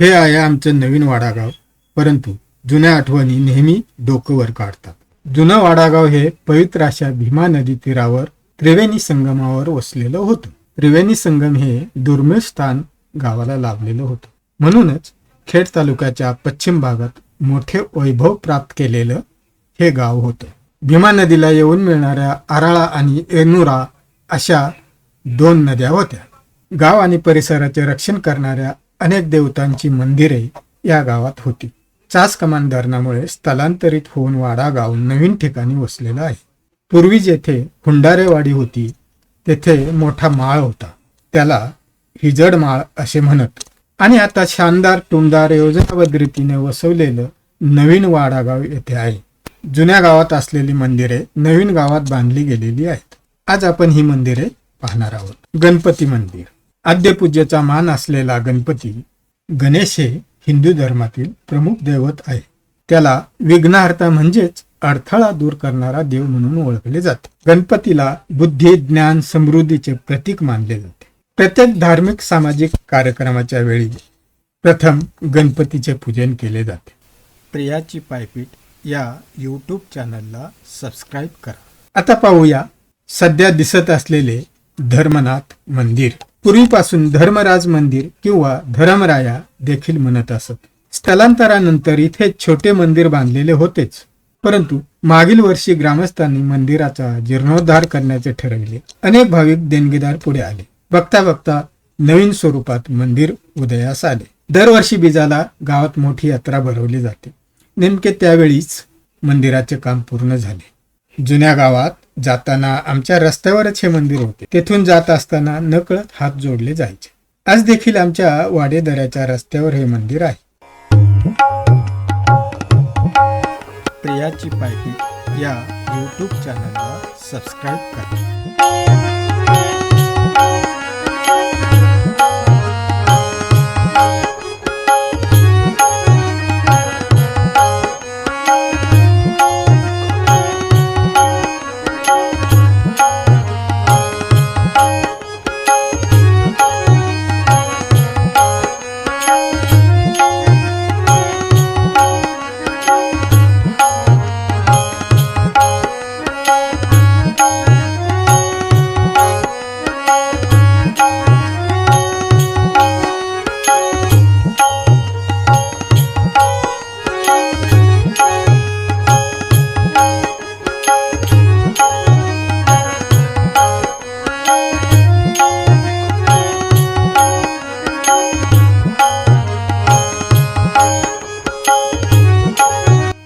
हे आहे आमचं नवीन वाडागाव. परंतु जुन्या आठवणी नेहमी डोकं वर काढतात. जुनं वाडागाव हे पवित्र अशा भीमा नदी तीरावर त्रिवेणी संगमावर वसलेलं होतं. त्रिवेणी संगम हे दुर्मिळ स्थान गावाला लाभलेलं होतं. म्हणूनच खेड तालुक्याच्या पश्चिम भागात मोठे वैभव प्राप्त केलेलं हे गाव होतं. भीमा नदीला येऊन मिळणाऱ्या आराळा आणि एनुरा अशा दोन नद्या होत्या. गाव आणि परिसराचे रक्षण करणाऱ्या अनेक देवतांची मंदिरे या गावात होती. चास कमान धरणामुळे स्थलांतरित होऊन वाडा गाव नवीन ठिकाणी वसलेलं आहे. पूर्वी जेथे हुंडारेवाडी होती तेथे मोठा माळ होता. त्याला हिजड माळ असे म्हणत. आणि आता शानदार टुमदार योजनाबद्ध रीतीने वसवलेलं नवीन वाडागाव येथे आहे. जुन्या गावात असलेली मंदिरे नवीन गावात बांधली गेलेली आहेत. आज आपण ही मंदिरे पाहणार आहोत. गणपती मंदिर. आद्यपूज्याचा मान असलेला गणपती गणेश हे हिंदू धर्मातील प्रमुख दैवत आहे. त्याला विघ्नार्थ म्हणजेच अडथळा दूर करणारा देव म्हणून ओळखले जाते. गणपतीला बुद्धी ज्ञान समृद्धीचे प्रतीक मानले जाते. प्रत्येक धार्मिक सामाजिक कार्यक्रमाच्या वेळी प्रथम गणपतीचे पूजन केले जाते. प्रियाची पायपीट या यूट्यूब चॅनलला सबस्क्राईब करा. आता पाहूया सध्या दिसत असलेले धर्मनाथ मंदिर. पूर्वीपासून धर्मराज मंदिर किंवा धर्मराया देखील म्हणत असत. स्थलांतरानंतर इथे छोटे मंदिर बांधलेले होतेच. परंतु मागील वर्षी ग्रामस्थांनी मंदिराचा जीर्णोद्धार करण्याचे ठरविले. अनेक भाविक देणगीदार पुढे आले. बघता बघता नवीन स्वरूपात मंदिर उदयास आले. दरवर्षी बीजाला गावात मोठी यात्रा भरवली जाते. नेमके त्यावेळीच मंदिराचे काम पूर्ण झाले. जुन्या गावात जाताना आमच्या रस्त्यावरच हे मंदिर होते. तेथून जात असताना नकळत हात जोडले जायचे. आज देखील आमच्या वाडेदऱ्याच्या रस्त्यावर हे मंदिर आहे. प्रियाची पायपी या यूट्यूब चॅनलला सबस्क्राईब करा.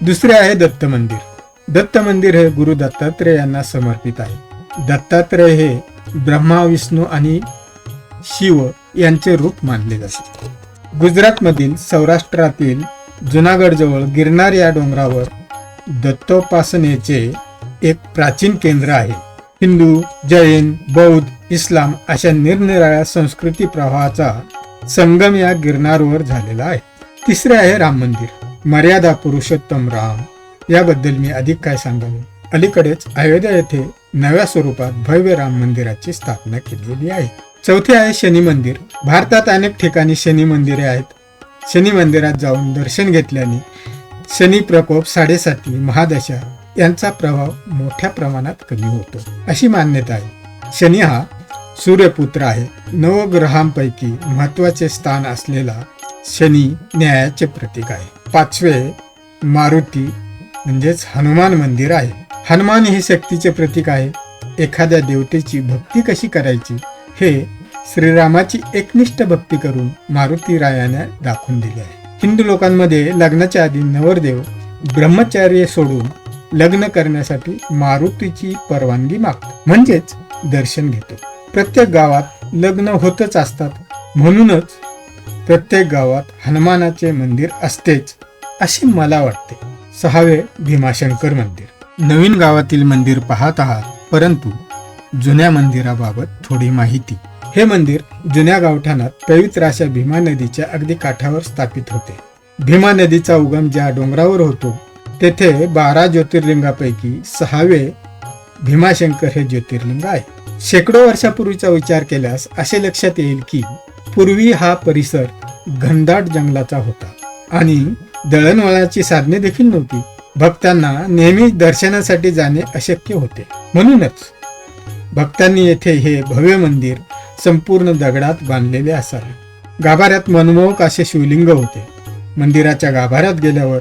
दुसरे आहे दत्त मंदिर. दत्त मंदिर हे गुरु दत्तात्रय यांना समर्पित आहे. दत्तात्रय हे ब्रह्मा विष्णू आणि शिव यांचे रूप मानले जाते. गुजरातमधील सौराष्ट्रातील जुनागडजवळ गिरनार या डोंगरावर दत्तोपासनेचे एक प्राचीन केंद्र आहे. हिंदू जैन बौद्ध इस्लाम अशा निरनिराळ्या संस्कृती प्रवाहाचा संगम या गिरनारवर झालेला आहे. तिसरे आहे राम मंदिर. मर्यादा पुरुषोत्तम राम. याबद्दल मी अधिक काय सांगावे? अलीकडेच अयोध्या येथे नव्या स्वरूपात भव्य राम मंदिराची स्थापना केलेली आहे. चौथे आहे शनी मंदिर. भारतात अनेक ठिकाणी शनी मंदिरे आहेत. शनी मंदिरात जाऊन दर्शन घेतल्याने शनी प्रकोप साडेसाती महादशा यांचा प्रभाव मोठ्या प्रमाणात कमी होतो. अशी मान्यता आहे. शनी हा सूर्यपुत्र आहे. नवग्रहांपैकी महत्त्वाचे स्थान असलेला शनी न्यायाचे प्रतीक आहे. पाचवे मारुती म्हणजेच हनुमान मंदिर आहे. हनुमान हे शक्तीचे प्रतीक आहे. एखाद्या देवतेची भक्ती कशी करायची? हे श्रीरामाची एकनिष्ठ भक्ती करून मारुती रायाने दाखवून दिले आहे. हिंदू लोकांमध्ये लग्नाच्या आधी नवरदेव ब्रह्मचार्य सोडून लग्न करण्यासाठी मारुतीची परवानगी मागतो. म्हणजेच दर्शन घेतो. प्रत्येक गावात लग्न होतच असतात. म्हणूनच प्रत्येक गावात हनुमानाचे मंदिर असतेच अशी मला वाटते. सहावे भीमाशंकर मंदिर. नवीन गावातील मंदिर पाहत आहात परंतु जुन्या मंदिराबाबत थोडी माहिती. हे मंदिर जुन्या गावठाणात पवित्र अशा भीमा नदीच्या अगदी काठावर स्थापित होते. भीमा नदीचा उगम ज्या डोंगरावर होतो तेथे बारा ज्योतिर्लिंगापैकी सहावे भीमाशंकर हे ज्योतिर्लिंग आहे. शेकडो वर्षापूर्वीचा विचार केल्यास असे लक्षात येईल की पूर्वी हा परिसर घनदाट जंगलाचा होता आणि दळणवळणाची साधने देखील नव्हती. भक्तांना नेहमी दर्शनासाठी जाणे अशक्य होते. म्हणूनच भक्तांनी येथे हे भव्य मंदिर संपूर्ण दगडात बांधलेले असावे. गाभाऱ्यात मनमोहक असे शिवलिंग होते. मंदिराच्या गाभाऱ्यात गेल्यावर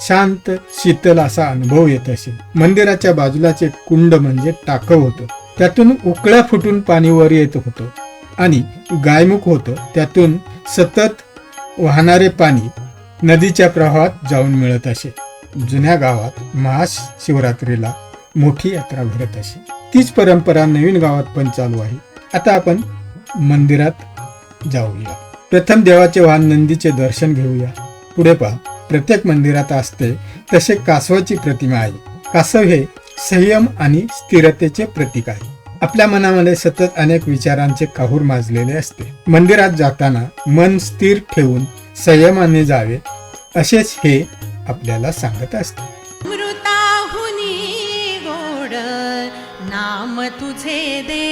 शांत शीतल असा अनुभव येत असे. मंदिराच्या बाजूलाचे कुंड म्हणजे टाक होतं. त्यातून उकळ्या फुटून पाणी वर येत होतं. आणि गायमुख होतं त्यातून सतत वाहणारे पाणी नदीच्या प्रवाहात जाऊन मिळत असे. जुन्या गावात महाशिवरात्रीला मोठी यात्रा भरत असे. तीच परंपरा नवीन गावात पण चालू आहे. आता आपण मंदिरात जाऊया. प्रथम देवाचे वाहन नंदीचे दर्शन घेऊया. पुढे पहा. प्रत्येक मंदिरात असते तसे कासवाची प्रतिमा आहे. कासव हे संयम आणि स्थिरतेचे प्रतीक आहे. आपल्या मनामध्ये सतत अनेक विचारांचे काहूर माजलेले असते. मंदिरात जाताना मन स्थिर ठेवून संयमाने जावे असेच हे आपल्याला सांगत असते. गोड नाम तुझे दे.